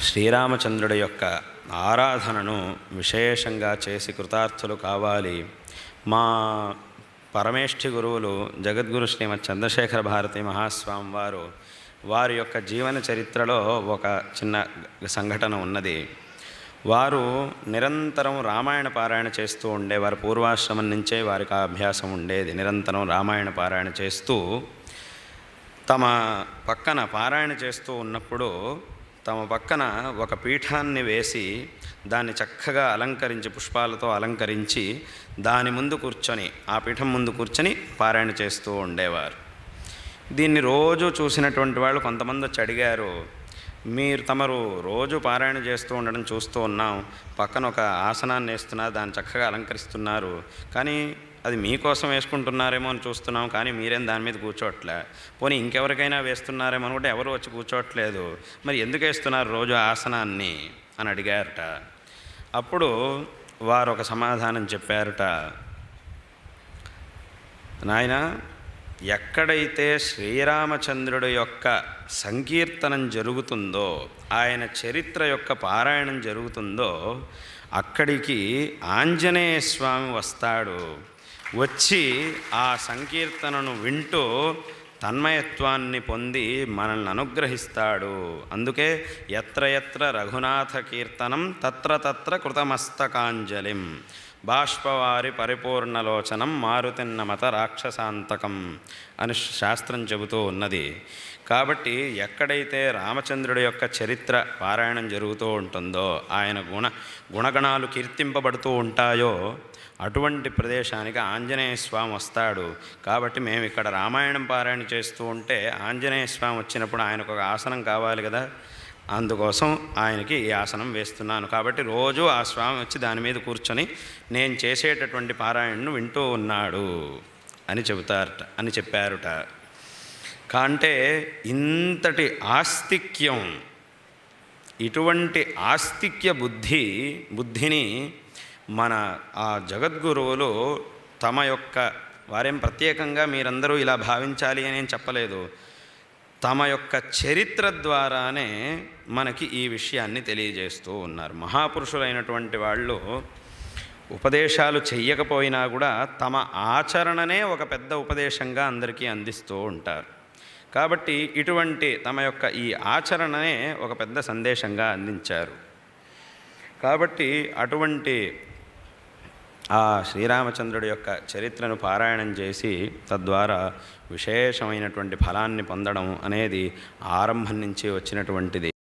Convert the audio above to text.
శ్రీరామచంద్రుడి యొక్క ఆరాధనను విశేషంగా చేసి కృతార్థులు కావాలి. మా పరమేష్ఠి గురువులు జగద్గురు శ్రీమద్ చంద్రశేఖర భారతి మహాస్వామి వారు వారి యొక్క జీవన చరిత్రలో ఒక చిన్న సంఘటన ఉన్నది. వారు నిరంతరం రామాయణ పారాయణ చేస్తూ ఉండేవారు. పూర్వాశ్రమం నుంచే వారికి ఆ అభ్యాసం ఉండేది. నిరంతరం రామాయణ పారాయణ చేస్తూ తమ పక్కన పారాయణ చేస్తూ ఉన్నప్పుడు తమ పక్కన ఒక పీఠాన్ని వేసి దాన్ని చక్కగా అలంకరించి పుష్పాలతో అలంకరించి దాని ముందు కూర్చొని ఆ పీఠం ముందు కూర్చొని పారాయణ చేస్తూ ఉండేవారు. దీన్ని రోజు చూసినటువంటి వాళ్ళు కొంతమంది వచ్చి అడిగారు మీరు తమరు రోజు పారాయణ చేస్తూ ఉండడం చూస్తూ ఉన్నాం. పక్కన ఒక ఆసనాన్ని వేస్తున్నారు దాన్ని చక్కగా అలంకరిస్తున్నారు. కానీ అది మీకోసం వేసుకుంటున్నారేమో అని చూస్తున్నాం కానీ మీరేం దాని మీద కూర్చోట్లే. పోనీ ఇంకెవరికైనా వేస్తున్నారేమో అనుకుంటే ఎవరు వచ్చి కూర్చోవట్లేదు మరి ఎందుకు వేస్తున్నారు రోజు ఆసనాన్ని? అని అడిగారట. అప్పుడు వారు ఒక సమాధానం చెప్పారట. నాయన ఎక్కడైతే శ్రీరామచంద్రుడు యొక్క సంకీర్తనం జరుగుతుందో ఆయన చరిత్ర యొక్క పారాయణం జరుగుతుందో అక్కడికి ఆంజనేయ స్వామి వస్తాడు. వచ్చి ఆ సంకీర్తనను వింటూ తన్మయత్వాన్ని పొంది మనల్ని అనుగ్రహిస్తాడు. అందుకే ఎత్ర ఎత్ర రఘునాథ కీర్తనం తత్ర తత్ర కృతమస్తకాంజలిం. బాష్పవారి పరిపూర్ణలోచనం మారుతిన్నమత రాక్షసాంతకం అని శాస్త్రం చెబుతూ ఉన్నది. కాబట్టి ఎక్కడైతే రామచంద్రుడి యొక్క చరిత్ర పారాయణం జరుగుతూ ఉంటుందో ఆయన గుణ గుణగణాలు కీర్తింపబడుతూ ఉంటాయో అటువంటి ప్రదేశానికి ఆంజనేయ స్వామి వస్తాడు. కాబట్టి మేము ఇక్కడ రామాయణం పారాయణ చేస్తూ ఉంటే ఆంజనేయ స్వామి వచ్చినప్పుడు ఆయనకు ఒక ఆసనం కావాలి కదా. అందుకోసం ఆయనకి ఈ ఆసనం వేస్తున్నాను. కాబట్టి రోజు ఆ స్వామి వచ్చి దాని మీద కూర్చొని నేను చేసేటటువంటి పారాయణను వింటూ ఉన్నాడు అని చెబుతారట అని చెప్పారుట. కాంటే ఇంతటి ఆస్తిక్యం ఇటువంటి ఆస్తిక్య బుద్ధి బుద్ధిని మన ఆ జగద్గురువులు తమ యొక్క వారేం ప్రత్యేకంగా మీరందరూ ఇలా భావించాలి అని చెప్పలేదు. తమ యొక్క చరిత్ర ద్వారానే మనకి ఈ విషయాన్ని తెలియజేస్తూ ఉన్నారు. మహాపురుషులైనటువంటి వాళ్ళు ఉపదేశాలు చెయ్యకపోయినా కూడా తమ ఆచరణనే ఒక పెద్ద ఉపదేశంగా అందరికీ అందిస్తూ ఉంటారు. కాబట్టి ఇటువంటి తమ యొక్క ఈ ఆచరణనే ఒక పెద్ద సందేశంగా అందించారు. కాబట్టి అటువంటి ఆ శ్రీరామచంద్రుడి యొక్క చరిత్రను పారాయణం చేసి తద్వారా విశేషమైనటువంటి ఫలాన్ని పొందడం అనేది ఆరంభం నుంచి వచ్చినటువంటిది.